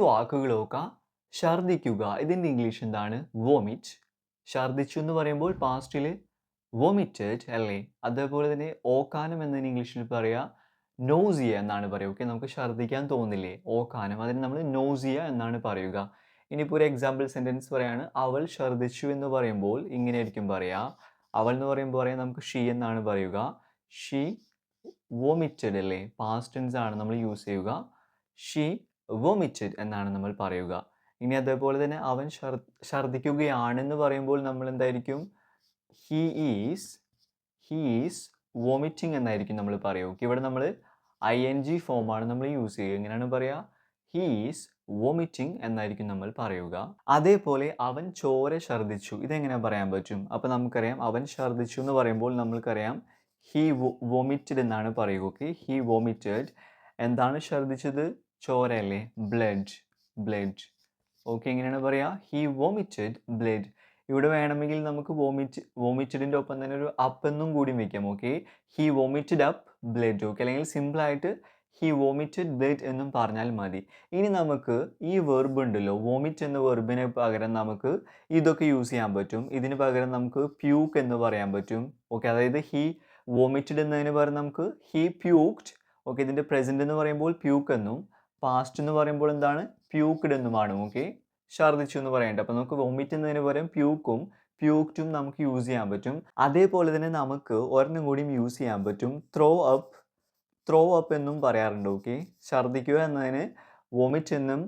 വാക്കുകൾ നോക്കാം ഛർദ്ദിക്കുക. ഇതിന്റെ ഇംഗ്ലീഷ് എന്താണ്? വോമിറ്റ് ഛർദ്ദിച്ചു എന്ന് പറയുമ്പോൾ പാസ്റ്റിൽ വോമിറ്റഡ് അല്ലേ? അതേപോലെ തന്നെ ഓക്കാനം എന്നതിന് ഇംഗ്ലീഷിൽ പറയുക നോസിയ എന്നാണ് പറയുക. ഓക്കെ നമുക്ക് ഛർദ്ദിക്കാൻ തോന്നില്ലേ? ഓക്കാനം. അതിന് നമ്മൾ നോസിയ എന്നാണ് പറയുക. ഇനിയിപ്പോൾ ഒരു എക്സാമ്പിൾ സെന്റൻസ് പറയാണ്. അവൾ ഛർദ്ദിച്ചു എന്ന് പറയുമ്പോൾ ഇങ്ങനെയായിരിക്കും പറയുക അവൾ എന്ന് പറയുമ്പോൾ പറയാം നമുക്ക് ഷീ എന്നാണ് പറയുക. ഷീ വോമിറ്റഡ് അല്ലേ? പാസ്റ്റ് ടെൻസ് ആണ് നമ്മൾ യൂസ് ചെയ്യുക. ഷീ വോമിറ്റഡ് എന്നാണ് നമ്മൾ പറയുക. ഇനി അതേപോലെ തന്നെ അവൻ ഛർ ഛർദ്ദിക്കുകയാണെന്ന് പറയുമ്പോൾ നമ്മൾ എന്തായിരിക്കും? He is he is vomiting എന്നായിരിക്കും നമ്മൾ പറയുക. ഇവിടെ നമ്മൾ ഐ എൻ ജി ഫോമാണ് നമ്മൾ യൂസ് ചെയ്യുക. എങ്ങനെയാണ് പറയുക? ഹീ ഈസ് വോമിറ്റിംഗ് എന്നായിരിക്കും നമ്മൾ പറയുക. അതേപോലെ അവൻ ചോര ഛർദ്ദിച്ചു. ഇതെങ്ങനെ പറയാൻ പറ്റും? അപ്പോൾ നമുക്കറിയാം അവൻ ഛർദ്ദിച്ചു എന്ന് പറയുമ്പോൾ നമ്മൾക്കറിയാം ഹീ വോമിറ്റഡ് എന്നാണ് പറയുക. ഓക്കെ ഹീ വോമിറ്റഡ് എന്താണ് ഛർദ്ദിച്ചത്? ചോര അല്ലേ ബ്ലഡ് ബ്ലഡ്. ഓക്കെ എങ്ങനെയാണ് പറയുക ഹീ വോമിറ്റഡ് ബ്ലഡ് ഇവിടെ വേണമെങ്കിൽ നമുക്ക് വോമിറ്റ് വോമിറ്റഡിന്റെ ഒപ്പം തന്നെ ഒരു അപ്പ് എന്നും കൂടി വയ്ക്കാം okay? He vomited up blood okay? അല്ലെങ്കിൽ സിമ്പിളായിട്ട് ഹി വോമിറ്റഡ് ബ്ലഡ് എന്നും പറഞ്ഞാൽ മതി. ഇനി നമുക്ക് ഈ വെർബ് ഉണ്ടല്ലോ വോമിറ്റ് എന്ന വെർബിന് പകരം നമുക്ക് ഇതൊക്കെ യൂസ് ചെയ്യാൻ പറ്റും. ഇതിന് പകരം നമുക്ക് പ്യൂക്ക് എന്ന് പറയാൻ പറ്റും ഓക്കെ? അതായത് ഹി വോമിറ്റഡ് എന്നതിന് പകരം നമുക്ക് ഹി പ്യൂക്ഡ് ഓക്കെ? ഇതിന്റെ പ്രസന്റ് എന്ന് പറയുമ്പോൾ പ്യൂക്ക് എന്നും പാസ്റ്റ് എന്ന് പറയുമ്പോൾ എന്താണ്? പ്യൂക്ക്ഡ് എന്നുമാണ്. ഓക്കെ ഛർദ്ദിച്ചു എന്ന് പറയേണ്ടത്. അപ്പോൾ നമുക്ക് വോമിറ്റ് എന്നതിന് പകരം പ്യൂക്കും പ്യൂക്റ്റും നമുക്ക് യൂസ് ചെയ്യാൻ പറ്റും. അതേപോലെ തന്നെ നമുക്ക് ഒരെണ്ണം കൂടിയും യൂസ് ചെയ്യാൻ പറ്റും. ത്രോ അപ്പ് ത്രോ അപ്പ് എന്നും പറയാറുണ്ട്. ഓക്കെ ഛർദ്ദിക്കുക എന്നതിന് വോമിറ്റ് എന്നും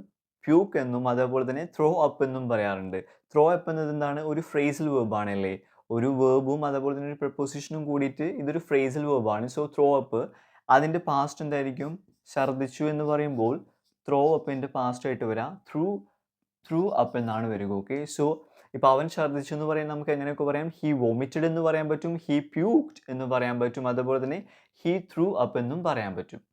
പ്യൂക്ക് എന്നും അതേപോലെ തന്നെ ത്രോ അപ്പ് എന്നും പറയാറുണ്ട്. ത്രോ അപ്പ് എന്നത് എന്താണ്? ഒരു ഫ്രേസൽ വേർബാണല്ലേ ഒരു വേർബും അതേപോലെ തന്നെ ഒരു പ്രപ്പോസിഷനും കൂടിയിട്ട് ഇതൊരു ഫ്രേസൽ വേർബാണ് സോ ത്രോ അപ്പ് അതിന്റെ പാസ്റ്റ് എന്തായിരിക്കും? ഛർദ്ദിച്ചു എന്ന് പറയുമ്പോൾ ത്രോ അപ്പിന്റെ പാസ്റ്റ് ആയിട്ട് വരാം. ത്രൂ ത്രൂ അപ്പ് എന്നാണ് വരിക ഓക്കെ സോ ഇപ്പോൾ അവൻ ഛർദ്ദിച്ചു എന്ന് പറയാൻ നമുക്ക് എങ്ങനെയൊക്കെ പറയാം? ഹി വോമിറ്റഡ് എന്ന് പറയാൻ പറ്റും. ഹി പ്യൂക്ഡ് എന്ന് പറയാൻ പറ്റും. അതുപോലെ തന്നെ ഹി ത്രൂ അപ്പ് എന്നും പറയാൻ പറ്റും.